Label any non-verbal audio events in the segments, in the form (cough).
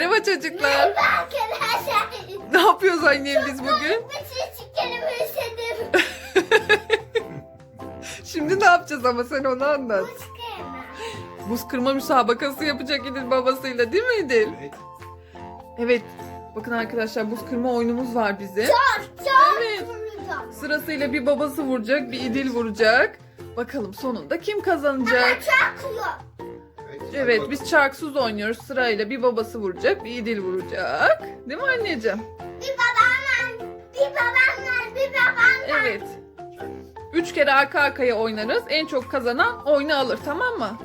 çocuklar. Arkadaşlar. Ne yapıyoruz annem biz bugün? (laughs) Şimdi ne yapacağız ama sen onu anlat. Bu çıkarım. Buz kırma müsabakası yapacak İdil babasıyla değil mi İdil? Evet. Evet. Bakın arkadaşlar buz kırma oyunumuz var bizim. Çok çok Evet. Sırasıyla bir babası vuracak, bir İdil vuracak. Bakalım sonunda kim kazanacak? Çok yok. Evet biz çarksız oynuyoruz sırayla bir babası vuracak, bir İdil vuracak. Değil mi anneciğim? Bir babamla, bir babamla, bir babamla. Evet. Üç kere arka arkaya oynarız. En çok kazanan oyunu alır tamam mı?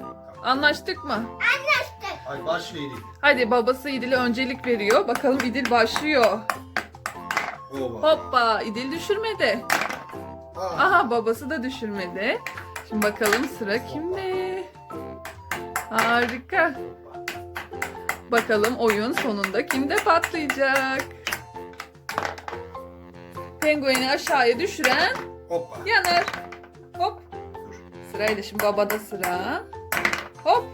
Anlaştık mı? Anlaştık. Hadi başlayalım. Hadi babası İdil'e öncelik veriyor. Bakalım İdil başlıyor. Oba. Hoppa İdil düşürmedi. Aa. Aha babası da düşürmedi. Şimdi bakalım sıra kimde? Harika. Bakalım oyun sonunda kimde patlayacak? Pengueni aşağıya düşüren Hoppa. yanar. Hop. Sırayla şimdi babada sıra. Hop.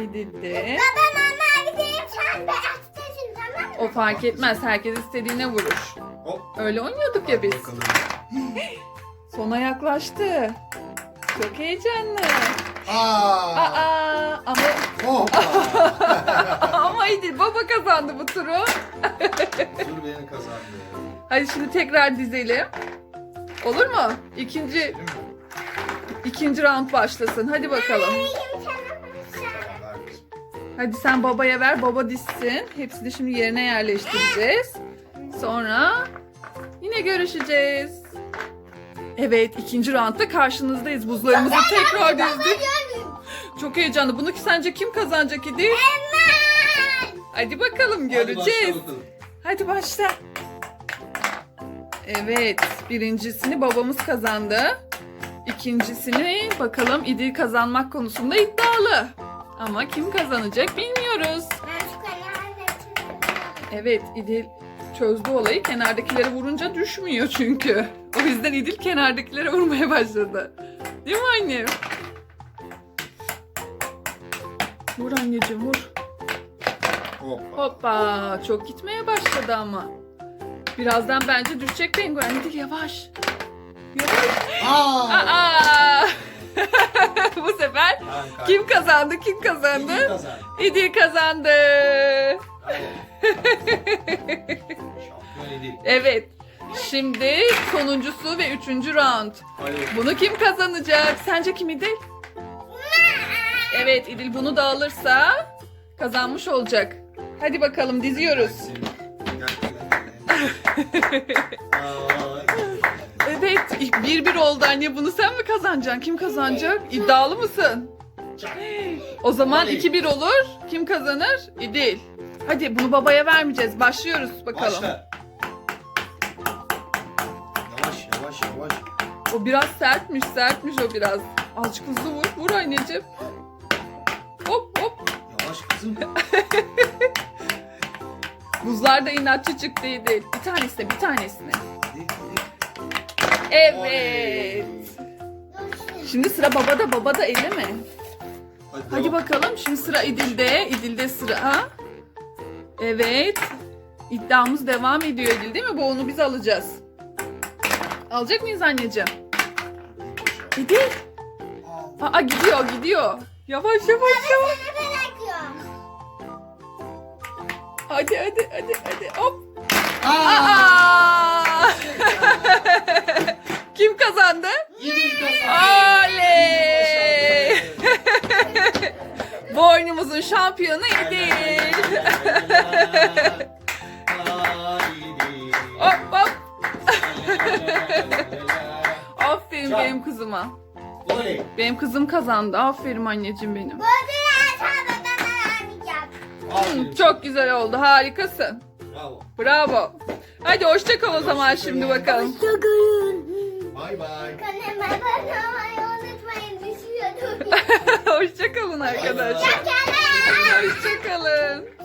İdil'de. Baba mama gideyim sen beyaztasın tamam mı? O fark etmez. Herkes istediğine vurur. Hop. Öyle oynuyorduk ya biz. Bakalım. (laughs) Sona yaklaştı. Çok heyecanlı. Aa. Aa ama Hoppa. (laughs) ama İdil baba kazandı bu turu. Dur beni kazandı. Hadi şimdi tekrar dizelim. Olur mu? İkinci Değil mi? ikinci round başlasın. Hadi bakalım. Hadi sen babaya ver. Baba dizsin. Hepsini şimdi yerine yerleştireceğiz. Sonra yine görüşeceğiz. Evet ikinci roundda karşınızdayız. Buzlarımızı tekrar dizdik. Çok heyecanlı. Bunu ki sence kim kazanacak İdil? Hadi bakalım Hadi başla göreceğiz. Hadi başla. Evet, birincisini babamız kazandı. İkincisini bakalım İdil kazanmak konusunda iddialı. Ama kim kazanacak bilmiyoruz. Ben şu kalemle Evet, İdil çözdü olayı. Kenardakileri vurunca düşmüyor çünkü. O yüzden İdil kenardakilere vurmaya başladı. Değil mi annem? Vur anneciğim vur. Hoppa. Hoppa çok gitmeye başladı ama. Birazdan bence düşecek penguen. İdil yavaş. Yavaş. Aa. Aa! (laughs) Bu sefer kay- kim kazandı? Kim kazandı? kazandı? İdil kazandı. (laughs) Evet. Şimdi sonuncusu ve üçüncü round. Bunu kim kazanacak? Sence kim İdil? Evet İdil bunu da alırsa kazanmış olacak. Hadi bakalım diziyoruz. Evet bir bir oldu anne bunu sen mi kazanacaksın? Kim kazanacak? İddialı mısın? O zaman Hadi. 2-1 olur. Kim kazanır? İdil. Hadi bunu babaya vermeyeceğiz. Başlıyoruz bakalım. Başla. O biraz sertmiş, sertmiş o biraz. Azıcık hızlı vur. Vur anneciğim. Hop hop. Yavaş kızım. (laughs) Buzlar da inatçı çıktı İdil. Bir tanesine, bir tanesine. Hadi, hadi. Evet. Şimdi sıra babada, babada elleme. Hadi, Hadi devam. bakalım. Şimdi sıra İdil'de. İdil'de sıra. Evet. İddiamız devam ediyor İdil değil mi? Bu onu biz alacağız. Alacak mıyız anneciğim? İdil. Aa, Aa gidiyor gidiyor. Yavaş yavaş yavaş. Hadi hadi hadi hadi hop. Aa! Aa! (laughs) Kim kazandı? İdil kazandı. Oley! (laughs) Bu oyunumuzun şampiyonu İdil. (laughs) Aferin benim kızıma. Oley. Benim kızım kazandı. Aferin anneciğim benim. Aferin. Çok güzel oldu. Harikasın. Bravo. Bravo. Hadi hoşça kal o zaman şimdi bakalım. Bay bay. Kanalıma abone olmayı unutmayın. Düşüyordum. (laughs) hoşça kalın arkadaşlar. Hoşçakalın. Hoşça kalın.